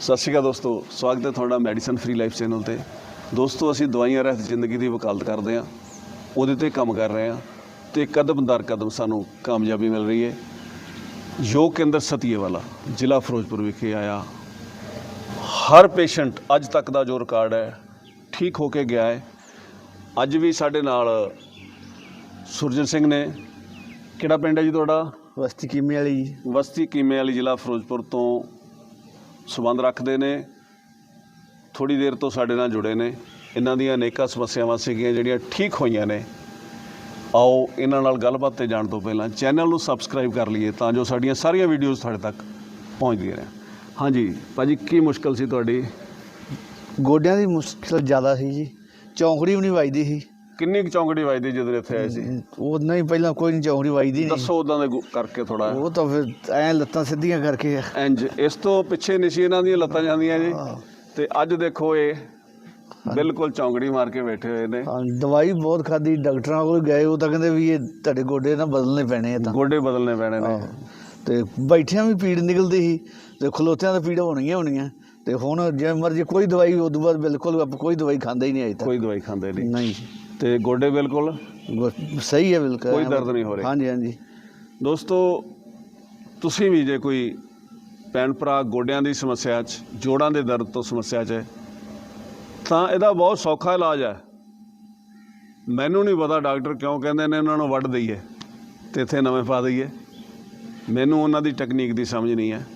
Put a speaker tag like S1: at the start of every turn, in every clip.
S1: ਸਤਿ ਸ਼੍ਰੀ ਅਕਾਲ ਦੋਸਤੋ ਸਵਾਗਤ ਹੈ ਤੁਹਾਡਾ ਮੈਡੀਸਨ ਫ੍ਰੀ ਲਾਈਫ ਚੈਨਲ ਤੇ। ਦੋਸਤੋ ਅਸੀਂ ਦਵਾਈਆਂ ਰਹਿਤ ਜ਼ਿੰਦਗੀ ਦੀ ਵਕਾਲਤ ਕਰਦੇ ਹਾਂ ਉਹਦੇ ਤੇ ਕੰਮ ਕਰ ਰਹੇ ਹਾਂ ਤੇ ਕਦਮ ਦਰ ਕਦਮ ਸਾਨੂੰ ਕਾਮਯਾਬੀ ਮਿਲ ਰਹੀ ਹੈ। ਯੋਗ ਕੇਂਦਰ ਸਤੀਏ ਵਾਲਾ ਜ਼ਿਲ੍ਹਾ ਫਿਰੋਜ਼ਪੁਰ ਵਿਖੇ ਆਇਆ। ਹਰ ਪੇਸ਼ੈਂਟ ਅੱਜ ਤੱਕ ਦਾ ਜੋ ਰਿਕਾਰਡ ਹੈ ਠੀਕ ਹੋ ਕੇ ਗਿਆ ਹੈ। ਅੱਜ ਵੀ ਸਾਡੇ ਨਾਲ ਸੁਰਜਨ ਸਿੰਘ ਨੇ। ਕਿਹੜਾ ਪਿੰਡ ਹੈ ਜੀ ਤੁਹਾਡਾ?
S2: ਵਸਤੀ ਕੀਮੇ ਵਾਲੀ ਜੀ।
S1: ਵਸਤੀ ਕੀਮੇ ਵਾਲੀ ਜ਼ਿਲ੍ਹਾ ਫਿਰੋਜ਼ਪੁਰ ਤੋਂ ਸਬੰਧ ਰੱਖਦੇ ਨੇ ਥੋੜੀ ਦੇਰ ਤੋਂ ਸਾਡੇ ਨਾਲ ਜੁੜੇ ਨੇ। ਇਹਨਾਂ ਦੀਆਂ ਅਨੇਕਾਂ ਸਮੱਸਿਆਵਾਂ ਸੀਗੀਆਂ ਜਿਹੜੀਆਂ ਠੀਕ ਹੋਈਆਂ ਨੇ। ਆਓ ਇਹਨਾਂ ਨਾਲ ਗੱਲਬਾਤ ਤੇ ਜਾਣ ਤੋਂ ਪਹਿਲਾਂ ਚੈਨਲ ਨੂੰ ਸਬਸਕ੍ਰਾਈਬ ਕਰ ਲਈਏ ਤਾਂ ਜੋ ਸਾਡੀਆਂ ਸਾਰੀਆਂ ਵੀਡੀਓਜ਼ ਤੁਹਾਡੇ ਤੱਕ ਪਹੁੰਚਦੀਆਂ ਰਹਿਣ। ਹਾਂਜੀ, ਭਾਜੀ, ਕੀ ਮੁਸ਼ਕਲ ਸੀ ਤੁਹਾਡੀ?
S2: ਗੋਡਿਆਂ ਦੀ ਮੁਸ਼ਕਲ ਜ਼ਿਆਦਾ ਸੀ ਜੀ। ਚੌਂਕੜੀ ਵੀ ਨਹੀਂ ਵੱਜਦੀ ਸੀ।
S1: ਕਿੰਨੀ ਕੁ ਚੌਂਕੜੀ ਵੱਜਦੀ ਜਦੋਂ ਇੱਥੇ ਆਏ ਸੀ?
S2: ਉਹ ਨਹੀਂ ਪਹਿਲਾਂ ਕੋਈ ਨਹੀਂ ਚੌਂਕੜੀ ਵੱਜਦੀ ਨਹੀਂ।
S1: ਦੱਸੋ ਉਦਾਂ ਦੇ ਗੁ- ਕਰਕੇ ਥੋੜਾ
S2: ਉਹ ਤਾਂ ਫਿਰ ਐ ਲੱਤਾਂ ਸਿੱਧੀਆਂ ਕਰਕੇ
S1: ਇੰਜ ਇਸ ਤੋਂ ਪਿੱਛੇ ਨਹੀਂ ਸੀ ਇਹਨਾਂ ਦੀਆਂ ਲੱਤਾਂ ਜਾਂਦੀਆਂ ਜੀ। ਤੇ ਅੱਜ ਦੇਖੋ ਇਹ ਬਿਲਕੁਲ ਚੌਂਕੜੀ ਮਾਰ ਕੇ ਬੈਠੇ ਹੋਏ ਨੇ।
S2: ਹਾਂ, ਦਵਾਈ ਬਹੁਤ ਖਾਦੀ ਡਾਕਟਰਾਂ ਕੋਲ ਗਏ ਉਹ ਤਾਂ ਕਹਿੰਦੇ ਵੀ ਇਹ ਤੁਹਾਡੇ ਗੋਡੇ ਨਾ ਬਦਲਨੇ ਪੈਣੇ ਆ ਤਾਂ।
S1: ਗੋਡੇ ਬਦਲਨੇ ਪੈਣੇ ਨੇ।
S2: ਆਹੋ। ਤੇ ਬੈਠਿਆਂ ਵੀ ਪੀੜ ਨਿਕਲਦੀ ਸੀ। ਤੇ ਖਲੋਤਿਆਂ ਦਾ ਪੀੜ ਹੋਣਗੀਆਂ ਹੋਣੀਆਂ। ਤੇ ਹੁਣ ਜਿਵੇਂ ਮਰਜ਼ੀ ਕੋਈ ਦਵਾਈ ਉਦੋਂ ਬਾਅਦ ਬਿਲਕੁਲ ਆਪਾਂ ਕੋਈ ਦਵਾਈ ਖਾਂਦਾ ਹੀ ਨਹੀਂ ਅਜੇ ਤੱਕ।
S1: ਕੋਈ ਦਵਾਈ ਖਾਂਦੇ ਨਹੀਂ।
S2: ਨਹੀਂ।
S1: ਤੇ ਗੋਡੇ ਬਿਲਕੁਲ
S2: ਸਹੀ ਹੈ ਬਿਲਕੁਲ
S1: ਕੋਈ ਦਰਦ ਨਹੀਂ ਹੋ ਰਿਹਾ।
S2: ਹਾਂਜੀ ਹਾਂਜੀ।
S1: ਦੋਸਤੋ ਤੁਸੀਂ ਵੀ ਜੇ ਕੋਈ ਭੈਣ ਭਰਾ ਗੋਡਿਆਂ ਦੀ ਸਮੱਸਿਆ 'ਚ ਜੋੜਾਂ ਦੇ ਦਰਦ ਤੋਂ ਸਮੱਸਿਆ 'ਚ ਹੈ ਤਾਂ ਇਹਦਾ ਬਹੁਤ ਸੌਖਾ ਇਲਾਜ ਹੈ। ਮੈਨੂੰ ਨਹੀਂ ਪਤਾ ਡਾਕਟਰ ਕਿਉਂ ਕਹਿੰਦੇ ਨੇ ਇਹਨਾਂ ਨੂੰ ਵੱਢ ਦਈਏ ਤੇ ਇੱਥੇ ਨਵੇਂ ਪਾ ਦਈਏ। ਮੈਨੂੰ ਉਹਨਾਂ ਦੀ ਟੈਕਨੀਕ ਦੀ ਸਮਝ ਨਹੀਂ ਹੈ।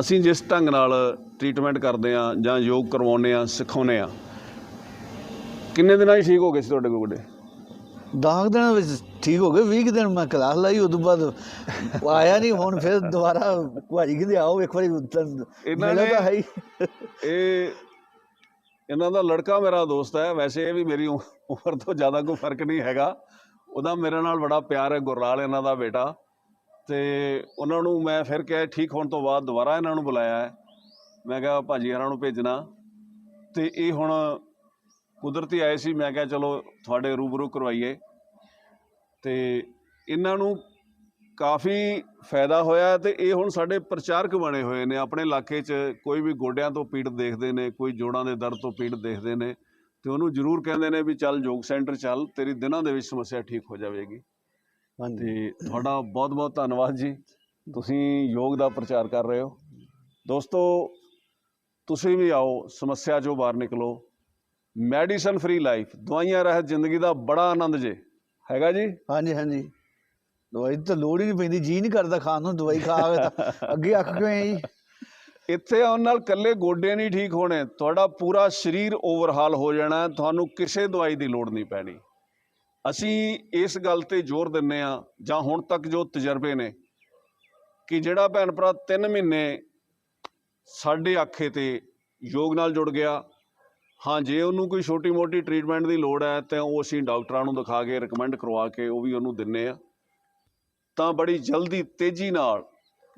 S1: ਅਸੀਂ ਜਿਸ ਢੰਗ ਨਾਲ ਟ੍ਰੀਟਮੈਂਟ ਕਰਦੇ ਆ ਜਾਂ ਯੋਗ ਕਰਵਾਉਂਦੇ ਆ ਸਿਖਾਉਂਦੇ ਆ ਕਿੰਨੇ ਦਿਨਾਂ 'ਚ ਠੀਕ ਹੋ ਗਏ ਸੀ ਤੁਹਾਡੇ ਗੋਡੇ?
S2: ਦਸ ਦਿਨਾਂ ਵਿੱਚ ਠੀਕ ਹੋ ਗਏ 20 ਕੁ ਦਿਨ ਮੈਂ ਕਲਾਸ ਲਾਈ ਉਦੋਂ ਬਾਅਦ ਆਇਆ ਨਹੀਂ ਹੁਣ ਫਿਰ ਦੁਬਾਰਾ ਭਾਜੀ ਕਹਿੰਦੇ ਆਓ ਇੱਕ ਵਾਰੀ
S1: ਇਹਨਾਂ ਨੇ-
S2: ਦਾ ਹੈ ਹੀ।
S1: ਇਹ ਇਹਨਾਂ ਦਾ ਲੜਕਾ ਮੇਰਾ ਦੋਸਤ ਹੈ ਵੈਸੇ ਇਹ ਵੀ ਮੇਰੀ ਉਮ- ਉਮਰ ਤੋਂ ਜ਼ਿਆਦਾ ਕੋਈ ਫ਼ਰਕ ਨਹੀਂ ਹੈਗਾ। ਉਹਦਾ ਮੇਰੇ ਨਾਲ ਬੜਾ ਪਿਆਰ ਹੈ ਗੁਰਲਾਲ ਇਹਨਾਂ ਦਾ ਬੇਟਾ। ਤੇ ਉਹਨਾਂ ਨੂੰ ਮੈਂ ਫਿਰ ਕਿਹਾ ਠੀਕ ਹੋਣ ਤੋਂ ਬਾਅਦ ਦੁਬਾਰਾ ਇਹਨਾਂ ਨੂੰ ਬੁਲਾਇਆ ਹੈ। ਮੈਂ ਕਿਹਾ ਭਾਜੀ ਇਹਨਾਂ ਨੂੰ ਭੇਜਣਾ। ਤੇ ਇਹ ਹੁਣ ਕੁਦਰਤੀ ਆਏ ਸੀ ਮੈਂ ਕਿਹਾ ਚਲੋ ਤੁਹਾਡੇ ਰੂਬਰੂ ਕਰਵਾਈਏ। ਤੇ ਇਹਨਾਂ ਨੂੰ ਕਾਫੀ ਫਾਇਦਾ ਹੋਇਆ ਤੇ ਇਹ ਹੁਣ ਸਾਡੇ ਪ੍ਰਚਾਰਕ ਬਣੇ ਹੋਏ ਨੇ। ਆਪਣੇ ਇਲਾਕੇ 'ਚ ਕੋਈ ਵੀ ਗੋਡਿਆਂ ਤੋਂ ਪੀੜਤ ਦੇਖਦੇ ਨੇ ਕੋਈ ਜੋੜਾਂ ਦੇ ਦਰਦ ਤੋਂ ਪੀੜਤ ਦੇਖਦੇ ਨੇ ਤੇ ਉਹਨੂੰ ਜ਼ਰੂਰ ਕਹਿੰਦੇ ਨੇ ਵੀ ਚੱਲ ਯੋਗ ਸੈਂਟਰ ਚੱਲ ਤੇਰੀ ਦਿਨਾਂ ਦੇ ਵਿੱਚ ਸਮੱਸਿਆ ਠੀਕ ਹੋ ਜਾਵੇਗੀ।
S2: ਹਾਂਜੀ।
S1: ਤੁਹਾਡਾ ਬਹੁਤ ਬਹੁਤ ਧੰਨਵਾਦ ਜੀ। ਤੁਸੀਂ ਯੋਗ ਦਾ ਪ੍ਰਚਾਰ ਕਰ ਰਹੇ ਹੋ। ਦੋਸਤੋ ਤੁਸੀਂ ਵੀ ਆਓ ਸਮੱਸਿਆ ਚੋਂ ਬਾਹਰ ਨਿਕਲੋ। ਮੈਡੀਸਨ ਫ੍ਰੀ ਲਾਈਫ ਦਵਾਈਆਂ ਰਹਿਤ ਜ਼ਿੰਦਗੀ ਦਾ ਬੜਾ ਆਨੰਦ ਜੇ। ਹੈਗਾ ਜੀ?
S2: ਹਾਂਜੀ ਹਾਂਜੀ। ਦਵਾਈ ਤਾਂ ਲੋੜ ਹੀ ਨਹੀਂ ਪੈਂਦੀ ਜੀ ਨਹੀਂ ਕਰਦਾ ਖਾਣ ਨੂੰ ਦਵਾਈ ਖਾ ਕੇ ਤਾਂ ਅੱਗੇ ਅੱਖ ਕਿਉਂ ਹੈ ਜੀ?
S1: ਇੱਥੇ ਆਉਣ ਨਾਲ ਕੱਲੇ ਗੋਡੇ ਨਹੀਂ ਠੀਕ ਹੋਣੇ ਤੁਹਾਡਾ ਪੂਰਾ ਸਰੀਰ ਓਵਰਹਾਲ ਹੋ ਜਾਣਾ ਤੁਹਾਨੂੰ ਕਿਸੇ ਦਵਾਈ ਦੀ ਲੋੜ ਨਹੀਂ ਪੈਣੀ। ਅਸੀਂ ਇਸ ਗੱਲ ਤੇ ਜ਼ੋਰ ਦਿੰਨੇ ਆ ਜਾਂ ਹੁਣ ਤੱਕ ਜੋ ਤਜਰਬੇ ਨੇ ਕਿ ਜਿਹੜਾ ਭੈਣ ਭਰਾ 3 ਮਹੀਨੇ ਸਾਡੇ ਆਖੇ ਤੇ ਯੋਗ ਨਾਲ ਜੁੜ ਗਿਆ ਹਾਂ, ਜੇ ਉਹਨੂੰ ਕੋਈ ਛੋਟੀ ਮੋਟੀ ਟ੍ਰੀਟਮੈਂਟ ਦੀ ਲੋੜ ਹੈ, ਤਾਂ ਉਹ ਅਸੀਂ ਡਾਕਟਰਾਂ ਨੂੰ ਦਿਖਾ ਕੇ ਰეკਮੈਂਡ ਕਰਵਾ ਕੇ ਉਹ ਵੀ ਉਹਨੂੰ ਦਿੰਨੇ ਆ। ਤਾਂ ਬੜੀ ਜਲਦੀ ਤੇਜ਼ੀ ਨਾਲ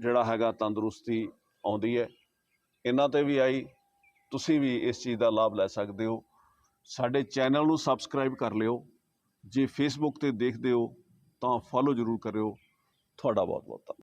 S1: ਜਿਹੜਾ ਹੈਗਾ ਤੰਦਰੁਸਤੀ ਆਉਂਦੀ ਹੈ। ਇਹਨਾਂ ਤੇ ਵੀ ਆਈ, ਤੁਸੀਂ ਵੀ ਇਸ ਚੀਜ਼ ਦਾ ਲਾਭ ਲੈ ਸਕਦੇ ਹੋ। ਸਾਡੇ ਚੈਨਲ ਨੂੰ ਸਬਸਕ੍ਰਾਈਬ ਕਰ ਲਿਓ। ਜੇ ਫੇਸਬੁੱਕ ਤੇ ਦੇਖਦੇ ਹੋ, ਤਾਂ ਫੋਲੋ ਜ਼ਰੂਰ ਕਰਿਓ। ਤੁਹਾਡਾ ਬਹੁਤ ਬਹੁਤ ਧੰਨਵਾਦ।